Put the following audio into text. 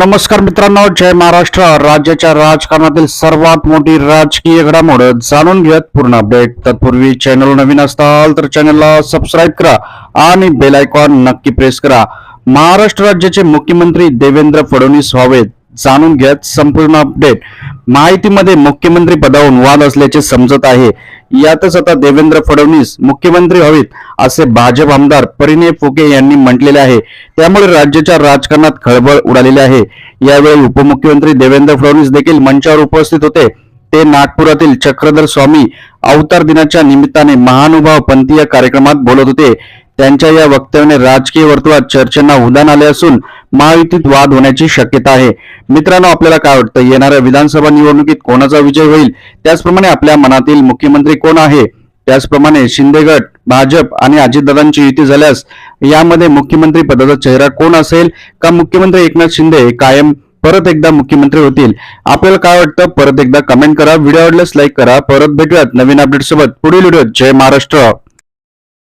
नमस्कार मित्रांनो जय महाराष्ट्र. राज्याच्या राजकारणातील सर्वात मोठी राजकीय घडामोड जाणून घेत पूर्ण अपडेट. तत्पूर्वी चॅनल नवीन असताल तर चॅनलला सबस्क्राईब करा आणि बेल आयकॉन नक्की प्रेस करा. महाराष्ट्र राज्याचे मुख्यमंत्री देवेंद्र फडणवीस व्हावेत. जाणून घेत संपूर्ण अपडेट माहितीमध्ये मुख्यमंत्री पदावरून वाद असल्याचे समजत आहे. यातच आता देवेंद्र फडणवीस मुख्यमंत्री हवेत असे भाजप आमदार परिणय फुके यांनी म्हटलेले आहे. त्यामुळे राज्याच्या राजकारणात खळबळ उडालेली आहे. यावेळी उपमुख्यमंत्री देवेंद्र फडणवीस देखील मंचावर उपस्थित होते. ते नागपुरातील चक्रधर स्वामी अवतार दिनाच्या निमित्ताने महानुभाव पंथीय कार्यक्रमात बोलत होते. त्यांच्या या वक्तव्याने राजकीय वर्तुळात चर्चेंना उदान आले असून महायुतीत वाद होण्याची शक्यता आहे. मित्रांनो आपल्याला काय वाटतं? येणाऱ्या विधानसभा निवडणुकीत कोणाचा विजय होईल? त्याचप्रमाणे आपल्या मनातील मुख्यमंत्री कोण आहे? त्याचप्रमाणे शिंदेगड भाजप आणि अजितदादांची युती झाल्यास यामध्ये मुख्यमंत्री पदाचा चेहरा कोण असेल? का मुख्यमंत्री एकनाथ शिंदे कायम परत एकदा मुख्यमंत्री होतील. आपल्याला काय वाटतं? परत एकदा कमेंट करा. व्हिडिओ आवडल्यास लाईक करा. परत भेटूयात नवीन अपडेट सोबत. पुढील व्हिडिओ जय महाराष्ट्र.